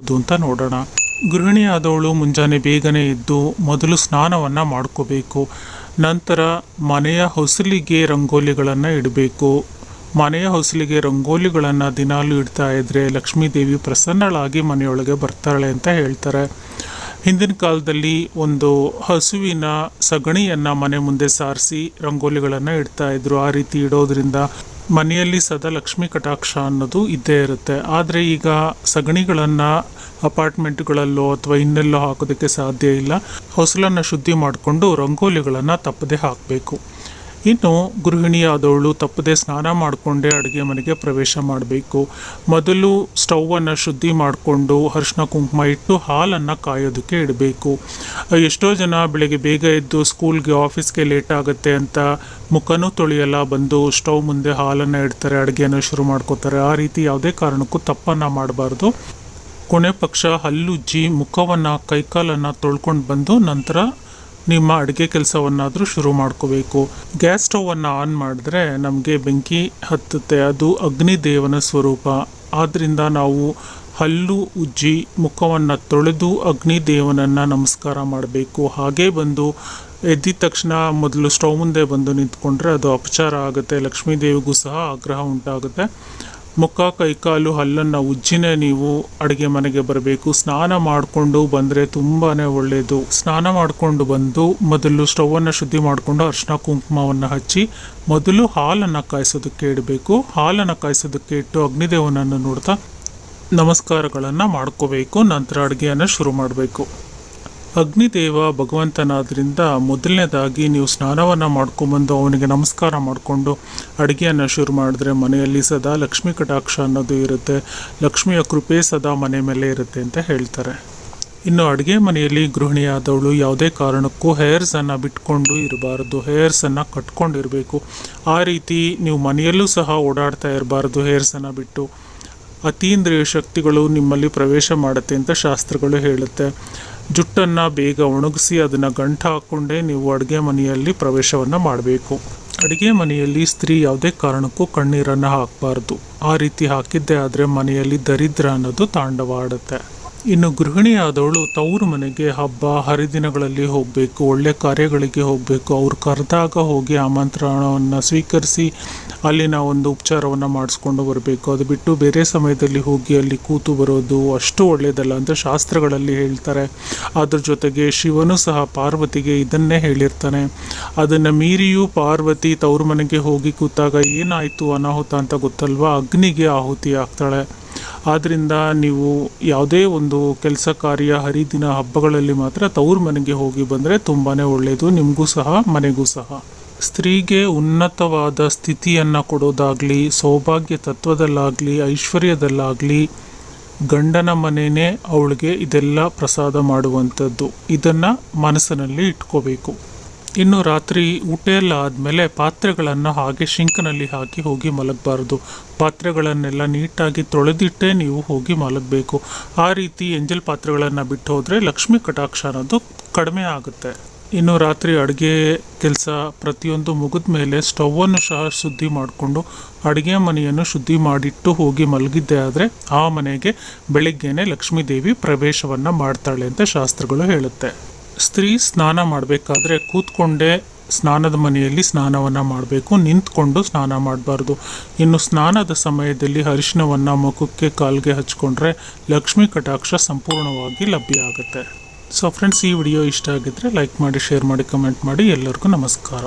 ಅದು ಅಂತ ನೋಡೋಣ. ಗೃಹಿಣಿ ಆದವಳು ಮುಂಜಾನೆ ಬೇಗನೆ ಎದ್ದು ಮೊದಲು ಸ್ನಾನವನ್ನು ಮಾಡ್ಕೋಬೇಕು. ನಂತರ ಮನೆಯ ಹೊಸಲಿಗೆ ರಂಗೋಲಿಗಳನ್ನು ಇಡಬೇಕು. ಮನೆಯ ಹೊಸಲಿಗೆ ರಂಗೋಲಿಗಳನ್ನು ದಿನಾಲು ಇಡ್ತಾ ಇದ್ದರೆ ಲಕ್ಷ್ಮೀದೇವಿ ಪ್ರಸನ್ನಳಾಗಿ ಮನೆಯೊಳಗೆ ಬರ್ತಾಳೆ ಅಂತ ಹೇಳ್ತಾರೆ. ಹಿಂದಿನ ಕಾಲದಲ್ಲಿ ಒಂದು ಹಸುವಿನ ಸಗಣಿಯನ್ನು ಮನೆ ಮುಂದೆ ಸಾರಿಸಿ ರಂಗೋಲಿಗಳನ್ನು ಇಡ್ತಾ ಇದ್ರು. ಆ ರೀತಿ ಇಡೋದ್ರಿಂದ ಮನೆಯಲ್ಲಿ ಸದಾ ಲಕ್ಷ್ಮಿ ಕಟಾಕ್ಷ ಅನ್ನೋದು ಇದ್ದೇ ಇರುತ್ತೆ. ಆದರೆ ಈಗ ಸಗಣಿಗಳನ್ನು ಅಪಾರ್ಟ್ಮೆಂಟ್ಗಳಲ್ಲೋ ಅಥವಾ ಇನ್ನೆಲ್ಲೋ ಹಾಕೋದಕ್ಕೆ ಸಾಧ್ಯ ಇಲ್ಲ. ಹೊಸಲನ್ನು ಶುದ್ಧಿ ಮಾಡಿಕೊಂಡು ರಂಗೋಲಿಗಳನ್ನು ತಪ್ಪದೆ ಹಾಕಬೇಕು. ಇನ್ನು ಗೃಹಿಣಿಯಾದವಳು ತಪ್ಪದೆ ಸ್ನಾನ ಮಾಡಿಕೊಂಡೇ ಅಡುಗೆ ಮನೆಗೆ ಪ್ರವೇಶ ಮಾಡಬೇಕು. ಮೊದಲು ಸ್ಟೌವನ್ನು ಶುದ್ಧಿ ಮಾಡಿಕೊಂಡು ಅರಿಶಿನ ಕುಂಕುಮ ಇಟ್ಟು ಹಾಲನ್ನು ಕಾಯೋದಕ್ಕೆ ಇಡಬೇಕು. ಎಷ್ಟೋ ಜನ ಬೆಳಗ್ಗೆ ಬೇಗ ಎದ್ದು ಸ್ಕೂಲ್ಗೆ ಆಫೀಸ್ಗೆ ಲೇಟ್ ಆಗುತ್ತೆ ಅಂತ ಮುಖನೂ ತೊಳೆಯಲ್ಲ, ಬಂದು ಸ್ಟವ್ ಮುಂದೆ ಹಾಲನ್ನು ಇಡ್ತಾರೆ ಅಡುಗೆಯನ್ನು ಶುರು ಮಾಡ್ಕೋತಾರೆ. ಆ ರೀತಿ ಯಾವುದೇ ಕಾರಣಕ್ಕೂ ತಪ್ಪನ್ನು ಮಾಡಬಾರ್ದು. ಕೊನೆ ಪಕ್ಷ ಹಲ್ಲುಜ್ಜಿ ಮುಖವನ್ನು, ಕೈಕಾಲನ್ನು ತೊಳ್ಕೊಂಡು ಬಂದು ನಂತರ ನಿಮ್ಮ ಅಡುಗೆ ಕೆಲಸವನ್ನಾದರೂ ಶುರು ಮಾಡ್ಕೋಬೇಕು. ಗ್ಯಾಸ್ ಸ್ಟವನ್ನು ಆನ್ ಮಾಡಿದ್ರೆ ನಮಗೆ ಬೆಂಕಿ ಹತ್ತುತ್ತೆ. ಅದು ಅಗ್ನಿದೇವನ ಸ್ವರೂಪ. ಆದ್ದರಿಂದ ನಾವು ಹಲ್ಲು, ಉಜ್ಜಿ, ಮುಖವನ್ನು ತೊಳೆದು ಅಗ್ನಿದೇವನನ್ನು ನಮಸ್ಕಾರ ಮಾಡಬೇಕು. ಹಾಗೇ ಬಂದು ಎದ್ದಿದ ತಕ್ಷಣ ಮೊದಲು ಸ್ಟವ್ ಮುಂದೆ ಬಂದು ನಿಂತ್ಕೊಂಡ್ರೆ ಅದು ಅಪಚಾರ ಆಗುತ್ತೆ. ಲಕ್ಷ್ಮೀ ದೇವಿಗೂ ಸಹ ಆಗ್ರಹ ಉಂಟಾಗುತ್ತೆ. ಮುಖ, ಕೈಕಾಲು, ಹಲ್ಲನ್ನು ಉಜ್ಜಿನೇ ನೀವು ಅಡುಗೆ ಮನೆಗೆ ಬರಬೇಕು. ಸ್ನಾನ ಮಾಡಿಕೊಂಡು ಬಂದರೆ ತುಂಬಾ ಒಳ್ಳೆಯದು ಸ್ನಾನ ಮಾಡಿಕೊಂಡು ಬಂದು ಮೊದಲು ಸ್ಟವನ್ನು ಶುದ್ಧಿ ಮಾಡಿಕೊಂಡು ಅರಿಶಿನ ಕುಂಕುಮವನ್ನು ಹಚ್ಚಿ ಮೊದಲು ಹಾಲನ್ನು ಕಾಯಿಸೋದಕ್ಕೆ ಇಡಬೇಕು. ಹಾಲನ್ನು ಕಾಯಿಸೋದಕ್ಕೆ ಇಟ್ಟು ಅಗ್ನಿದೇವನನ್ನು ನೋಡ್ತಾ ನಮಸ್ಕಾರಗಳನ್ನು ಮಾಡ್ಕೋಬೇಕು. ನಂತರ ಅಡುಗೆಯನ್ನು ಶುರು ಮಾಡಬೇಕು. ಅಗ್ನಿದೇವ ಭಗವಂತನಾದ್ರಿಂದ ಮೊದಲನೇದಾಗಿ ನೀವು ಸ್ನಾನವನ್ನು ಮಾಡ್ಕೊಂಬಂದು ಅವನಿಗೆ ನಮಸ್ಕಾರ ಮಾಡಿಕೊಂಡು ಅಡುಗೆಯನ್ನು ಶುರು ಮಾಡಿದ್ರೆ ಮನೆಯಲ್ಲಿ ಸದಾ ಲಕ್ಷ್ಮೀ ಕಟಾಕ್ಷ ಅನ್ನೋದು ಇರುತ್ತೆ. ಲಕ್ಷ್ಮಿಯ ಕೃಪೆ ಸದಾ ಮನೆ ಮೇಲೆ ಇರುತ್ತೆ ಅಂತ ಹೇಳ್ತಾರೆ. ಇನ್ನು ಅಡುಗೆ ಮನೆಯಲ್ಲಿ ಗೃಹಿಣಿಯಾದವಳು ಯಾವುದೇ ಕಾರಣಕ್ಕೂ ಹೇರ್ಸನ್ನು ಬಿಟ್ಕೊಂಡು ಇರಬಾರ್ದು. ಹೇರ್ಸನ್ನು ಕಟ್ಕೊಂಡಿರಬೇಕು. ಆ ರೀತಿ ನೀವು ಮನೆಯಲ್ಲೂ ಸಹ ಓಡಾಡ್ತಾ ಇರಬಾರ್ದು. ಹೇರ್ಸನ್ನು ಬಿಟ್ಟು. ಅತೀಂದ್ರಿಯ ಶಕ್ತಿಗಳು ನಿಮ್ಮಲ್ಲಿ ಪ್ರವೇಶ ಮಾಡುತ್ತೆ ಅಂತ ಶಾಸ್ತ್ರಗಳು ಹೇಳುತ್ತೆ. ಜುಟ್ಟನ್ನು ಬೇಗ ಒಣಗಿಸಿ ಅದನ್ನು ಗಂಟು ಹಾಕ್ಕೊಂಡೇ ನೀವು ಅಡುಗೆ ಮನೆಯಲ್ಲಿ ಪ್ರವೇಶವನ್ನು ಮಾಡಬೇಕು. ಅಡುಗೆ ಮನೆಯಲ್ಲಿ ಸ್ತ್ರೀ ಯಾವುದೇ ಕಾರಣಕ್ಕೂ ಕಣ್ಣೀರನ್ನು ಹಾಕಬಾರ್ದು. ಆ ರೀತಿ ಹಾಕಿದ್ದೇ ಆದರೆ ಮನೆಯಲ್ಲಿ ದರಿದ್ರ ಅನ್ನೋದು ತಾಂಡವಾಡುತ್ತೆ ಇನ್ನು ಗೃಹಿಣಿಯಾದವಳು ತವರು ಮನೆಗೆ ಹಬ್ಬ, ಹರಿದಿನಗಳಲ್ಲಿ ಹೋಗಬೇಕು, ಒಳ್ಳೆ ಕಾರ್ಯಗಳಿಗೆ ಹೋಗಬೇಕು. ಅವ್ರು ಕರೆದಾಗ ಹೋಗಿ ಆಮಂತ್ರಣವನ್ನು ಸ್ವೀಕರಿಸಿ ಅಲ್ಲಿನ ಒಂದು ಉಪಚಾರವನ್ನು ಮಾಡಿಸ್ಕೊಂಡು ಬರಬೇಕು. ಅದು ಬಿಟ್ಟು ಬೇರೆ ಸಮಯದಲ್ಲಿ ಹೋಗಿ ಅಲ್ಲಿ ಕೂತು ಬರೋದು ಅಷ್ಟು ಒಳ್ಳೆಯದಲ್ಲ ಅಂತ ಶಾಸ್ತ್ರಗಳಲ್ಲಿ ಹೇಳ್ತಾರೆ. ಅದ್ರ ಜೊತೆಗೆ ಶಿವನು ಸಹ ಪಾರ್ವತಿಗೆ ಇದನ್ನೇ ಹೇಳಿರ್ತಾನೆ. ಅದನ್ನು ಮೀರಿಯೂ ಪಾರ್ವತಿ ತವರು ಮನೆಗೆ ಹೋಗಿ ಕೂತಾಗ ಏನಾಯಿತು ಅನಾಹುತ ಅಂತ ಗೊತ್ತಲ್ವಾ? ಅಗ್ನಿಗೆ ಆಹುತಿ ಆಗ್ತಾಳೆ ಆದ್ದರಿಂದ ನೀವು ಯಾವುದೇ ಒಂದು ಕೆಲಸ ಕಾರ್ಯ ಹರಿದಿನ ಹಬ್ಬಗಳಲ್ಲಿ ಮಾತ್ರ ತವ್ರ ಮನೆಗೆ ಹೋಗಿ ಬಂದರೆ ತುಂಬಾ ಒಳ್ಳೆಯದು ನಿಮಗೂ ಸಹ, ಮನೆಗೂ ಸಹ. ಸ್ತ್ರೀಗೆ ಉನ್ನತವಾದ ಸ್ಥಿತಿಯನ್ನು ಕೊಡೋದಾಗಲಿ, ಸೌಭಾಗ್ಯ ತತ್ವದಲ್ಲಾಗಲಿ, ಐಶ್ವರ್ಯದಲ್ಲಾಗಲಿ, ಗಂಡನ ಮನೆಯೇ ಅವಳಿಗೆ ಇದೆಲ್ಲ ಪ್ರಸಾದ ಮಾಡುವಂಥದ್ದು. ಇದನ್ನು ಮನಸ್ಸಿನಲ್ಲಿ ಇಟ್ಕೋಬೇಕು. ಇನ್ನು ರಾತ್ರಿ ಊಟ ಎಲ್ಲ ಆದಮೇಲೆ ಪಾತ್ರೆಗಳನ್ನು ಹಾಗೆ ಶಿಂಕ್ನಲ್ಲಿ ಹಾಕಿ ಹೋಗಿ ಮಲಗಬಾರ್ದು. ಪಾತ್ರೆಗಳನ್ನೆಲ್ಲ ನೀಟಾಗಿ ತೊಳೆದಿಟ್ಟೇ ನೀವು ಹೋಗಿ ಮಲಗಬೇಕು. ಆ ರೀತಿ ಎಂಜಲ್ ಪಾತ್ರೆಗಳನ್ನು ಬಿಟ್ಟು ಹೋದರೆ ಲಕ್ಷ್ಮಿ ಕಟಾಕ್ಷ ಅನ್ನೋದು ಕಡಿಮೆ ಆಗುತ್ತೆ. ಇನ್ನು ರಾತ್ರಿ ಅಡುಗೆ ಕೆಲಸ ಪ್ರತಿಯೊಂದು ಮುಗಿದ ಮೇಲೆ ಸ್ಟವನ್ನು ಸಹ ಶುದ್ಧಿ ಮಾಡಿಕೊಂಡು ಅಡುಗೆ ಮನೆಯನ್ನು ಶುದ್ಧಿ ಮಾಡಿಟ್ಟು ಹೋಗಿ ಮಲಗಿದ್ದೆ ಆದರೆ ಆ ಮನೆಗೆ ಬೆಳಿಗ್ಗೆನೆ ಲಕ್ಷ್ಮೀದೇವಿ ಪ್ರವೇಶವನ್ನು ಮಾಡ್ತಾಳೆ ಅಂತ ಶಾಸ್ತ್ರಗಳು ಹೇಳುತ್ತೆ. ಸ್ತ್ರೀ ಸ್ನಾನ ಮಾಡಬೇಕಾದ್ರೆ ಕೂತ್ಕೊಂಡೇ ಸ್ನಾನದ ಮನೆಯಲ್ಲಿ ಸ್ನಾನವನ್ನು ಮಾಡಬೇಕು, ನಿಂತ್ಕೊಂಡು ಸ್ನಾನ ಮಾಡಬಾರ್ದು. ಇನ್ನು ಸ್ನಾನದ ಸಮಯದಲ್ಲಿ ಅರಿಶಿನವನ್ನು ಮುಖಕ್ಕೆ ಕಾಲ್ಗೆ ಹಚ್ಕೊಂಡ್ರೆ ಲಕ್ಷ್ಮೀ ಕಟಾಕ್ಷ ಸಂಪೂರ್ಣವಾಗಿ ಲಭ್ಯ ಆಗುತ್ತೆ. ಸೊ ಫ್ರೆಂಡ್ಸ್ ಈ ವಿಡಿಯೋ ಇಷ್ಟ ಆಗಿದ್ದರೆ ಲೈಕ್ ಮಾಡಿ ಶೇರ್ ಮಾಡಿ ಕಮೆಂಟ್ ಮಾಡಿ, ಎಲ್ಲರಿಗೂ ನಮಸ್ಕಾರ.